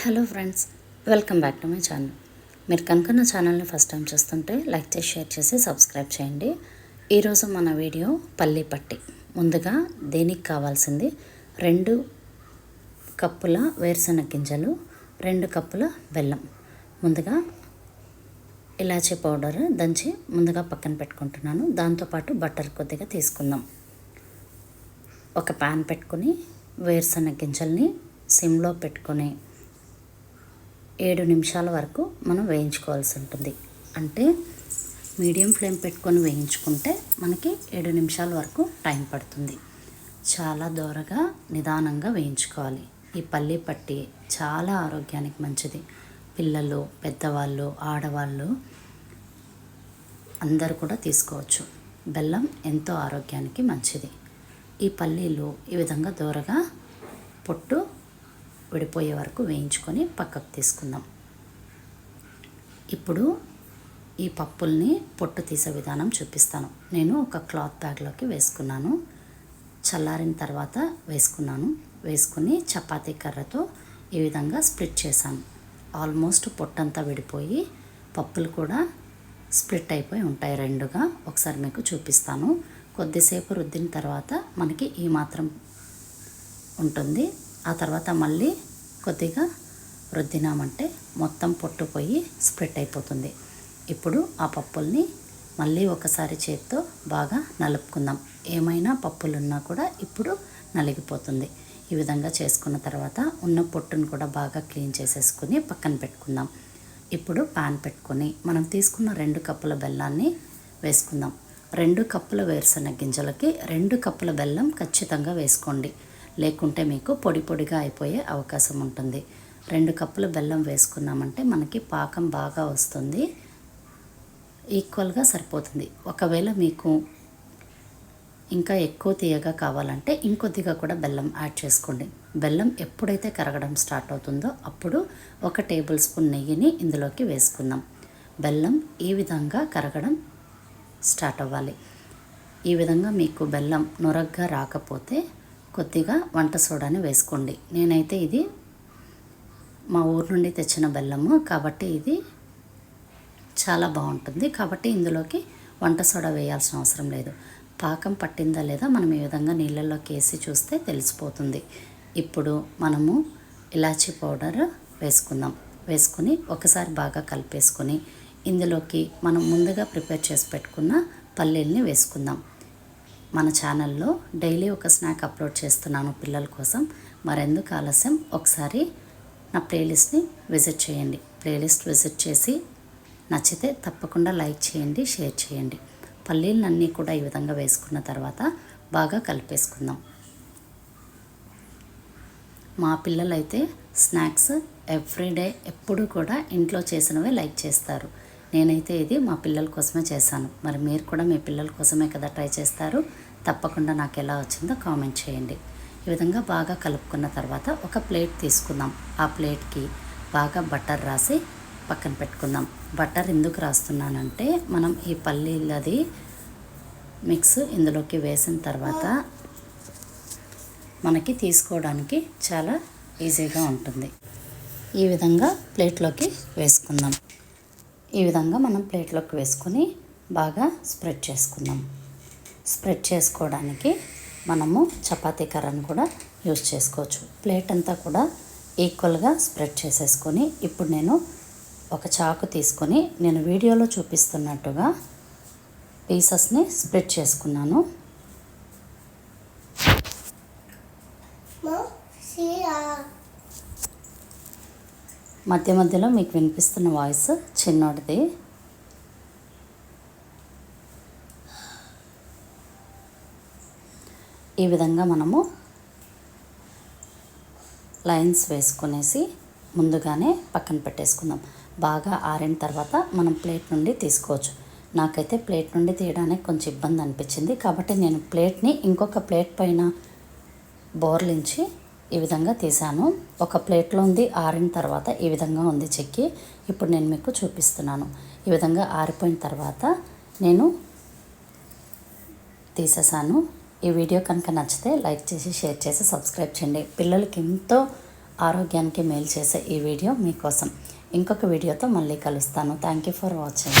Hello friends welcome back to my channel. మీరు కనుక నా ఛానల్ని ఫస్ట్ టైం చూస్తుంటే లైక్ చేసి షేర్ చేసి సబ్స్క్రైబ్ చేయండి. ఈరోజు మన వీడియో పల్లి పట్టి. ముందుగా దేనికి కావాల్సింది? రెండు కప్పుల వేరుశెనగ గింజలు రెండు కప్పుల బెల్లం. ముందుగా ఇలాచీ పౌడర్ దంచి ముందుగా పక్కన పెట్టుకుంటున్నాను. దాంతోపాటు బటర్ కొద్దిగా తీసుకుందాం. ఒక ప్యాన్ పెట్టుకొని వేరుశెనగ గింజల్ని సిమ్లో పెట్టుకొని ఏడు నిమిషాల వరకు మనం వేయించుకోవాల్సి ఉంటుంది. అంటే మీడియం ఫ్లేమ్ పెట్టుకొని వేయించుకుంటే మనకి ఏడు నిమిషాల వరకు టైం పడుతుంది. చాలా దూరగా నిదానంగా వేయించుకోవాలి. ఈ పల్లి పట్టి చాలా ఆరోగ్యానికి మంచిది. పిల్లలు పెద్దవాళ్ళు ఆడవాళ్ళు అందరు కూడా తీసుకోవచ్చు. బెల్లం ఎంతో ఆరోగ్యానికి మంచిది. ఈ పల్లీలు ఈ విధంగా దూరగా పొట్టు విడిపోయే వరకు వేయించుకొని పక్కకు తీసుకుందాం. ఇప్పుడు ఈ పప్పుల్ని పొట్టు తీసే విధానం చూపిస్తాను. నేను ఒక క్లాత్ బ్యాగ్లోకి వేసుకున్నాను. చల్లారిన తర్వాత వేసుకున్నాను. వేసుకుని చపాతీ కర్రతో ఈ విధంగా స్ప్లిట్ చేశాను. ఆల్మోస్ట్ పొట్టంతా విడిపోయి పప్పులు కూడా స్ప్లిట్ అయిపోయి ఉంటాయి రెండుగా. ఒకసారి మీకు చూపిస్తాను. కొద్దిసేపు రుద్దిన తర్వాత మనకి ఈ మాత్రం ఉంటుంది. ఆ తర్వాత మళ్ళీ కొద్దిగా రుద్దినామంటే మొత్తం పొట్టుపోయి స్ప్రెడ్ అయిపోతుంది. ఇప్పుడు ఆ పప్పుల్ని మళ్ళీ ఒకసారి చేత్తో బాగా నలుపుకుందాం. ఏమైనా పప్పులున్నా కూడా ఇప్పుడు నలిగిపోతుంది. ఈ విధంగా చేసుకున్న తర్వాత ఉన్న పొట్టును కూడా బాగా క్లీన్ చేసేసుకుని పక్కన పెట్టుకుందాం. ఇప్పుడు పాన్ పెట్టుకొని మనం తీసుకున్న రెండు కప్పుల బెల్లాన్ని వేసుకుందాం. రెండు కప్పుల వేరుశనగ గింజలకి రెండు కప్పుల బెల్లం ఖచ్చితంగా వేసుకోండి. లేకుంటే మీకు పొడి పొడిగా అయిపోయే అవకాశం ఉంటుంది. రెండు కప్పులు బెల్లం వేసుకున్నామంటే మనకి పాకం బాగా వస్తుంది. ఈక్వల్గా సరిపోతుంది. ఒకవేళ మీకు ఇంకా ఎక్కువ తీయగా కావాలంటే ఇంకొద్దిగా కూడా బెల్లం యాడ్ చేసుకోండి. బెల్లం ఎప్పుడైతే కరగడం స్టార్ట్ అవుతుందో అప్పుడు ఒక టేబుల్ స్పూన్ నెయ్యిని ఇందులోకి వేసుకుందాం. బెల్లం ఈ విధంగా కరగడం స్టార్ట్ అవ్వాలి. ఈ విధంగా మీకు బెల్లం నొరగ్గా రాకపోతే కొద్దిగా వంట సోడాని వేసుకోండి. నేనైతే ఇది మా ఊరు నుండి తెచ్చిన బెల్లము. కాబట్టి ఇది చాలా బాగుంటుంది. కాబట్టి ఇందులోకి వంట సోడా వేయాల్సిన అవసరం లేదు. పాకం పట్టిందా లేదా మనం ఈ విధంగా నీళ్ళల్లోకి వేసి చూస్తే తెలిసిపోతుంది. ఇప్పుడు మనము ఇలాచీ పౌడర్ వేసుకుందాం. వేసుకుని ఒకసారి బాగా కలిపేసుకొని ఇందులోకి మనం ముందుగా ప్రిపేర్ చేసి పెట్టుకున్న పల్లీల్ని వేసుకుందాం. మన ఛానల్లో డైలీ ఒక స్నాక్ అప్లోడ్ చేస్తున్నాను పిల్లల కోసం. మరెందుకు ఆలస్యం? ఒకసారి నా ప్లేలిస్ట్ని విజిట్ చేయండి. ప్లేలిస్ట్ విజిట్ చేసి నచ్చితే తప్పకుండా లైక్ చేయండి షేర్ చేయండి. పల్లీలన్నీ కూడా ఈ విధంగా వేసుకున్న తర్వాత బాగా కలిపేసుకుందాం. మా పిల్లలైతే స్నాక్స్ ఎవ్రీడే ఎప్పుడు కూడా ఇంట్లో చేసినవే లైక్ చేస్తారు. నేనైతే ఇది మా పిల్లల కోసమే చేశాను. మరి మీరు కూడా మీ పిల్లల కోసమే కదా ట్రై చేస్తారు. తప్పకుండా నాకు ఎలా వచ్చిందో కామెంట్ చేయండి. ఈ విధంగా బాగా కలుపుకున్న తర్వాత ఒక ప్లేట్ తీసుకుందాం. ఆ ప్లేట్కి బాగా బటర్ రాసి పక్కన పెట్టుకుందాం. బటర్ ఎందుకు రాస్తున్నానంటే మనం ఈ పల్లీలది మిక్స్ ఇందులోకి వేసిన తర్వాత మనకి తీసుకోవడానికి చాలా ఈజీగా ఉంటుంది. ఈ విధంగా ప్లేట్లోకి వేసుకుందాం. ఈ విధంగా మనం ప్లేట్లోకి వేసుకొని బాగా స్ప్రెడ్ చేసుకుందాం. స్ప్రెడ్ చేసుకోవడానికి మనము చపాతీ కర్రను కూడా యూస్ చేసుకోవచ్చు. ప్లేట్ అంతా కూడా ఈక్వల్గా స్ప్రెడ్ చేసేసుకొని ఇప్పుడు నేను ఒక చాకు తీసుకొని నేను వీడియోలో చూపిస్తున్నట్టుగా పీసెస్ని స్ప్రెడ్ చేసుకున్నాను. మధ్య మధ్యలో మీకు వినిపిస్తున్న వాయిస్ చిన్నోడిది. ఈ విధంగా మనము లైన్స్ వేసుకునేసి ముందుగానే పక్కన పెట్టేసుకుందాం. బాగా ఆరిన తర్వాత మనం ప్లేట్ నుండి తీసుకోవచ్చు. నాకైతే ప్లేట్ నుండి తీయడానికి కొంచెం ఇబ్బంది అనిపించింది. కాబట్టి నేను ప్లేట్ని ఇంకొక ప్లేట్ పైన బోర్లించి ఈ విధంగా తీసాను ఒక ప్లేట్లో ఉంది ఆరిన తర్వాత ఈ విధంగా ఉంది చెక్కి. ఇప్పుడు నేను మీకు చూపిస్తున్నాను. ఈ విధంగా ఆరిపోయిన తర్వాత నేను తీసేసాను ఈ వీడియో కనుక నచ్చితే లైక్ చేసి షేర్ చేసి సబ్స్క్రైబ్ చేయండి. పిల్లలకి ఎంతో ఆరోగ్యానికి మేలు చేసే ఈ వీడియో మీకోసం. ఇంకొక వీడియోతో మళ్ళీ కలుస్తాను. Thank you for watching.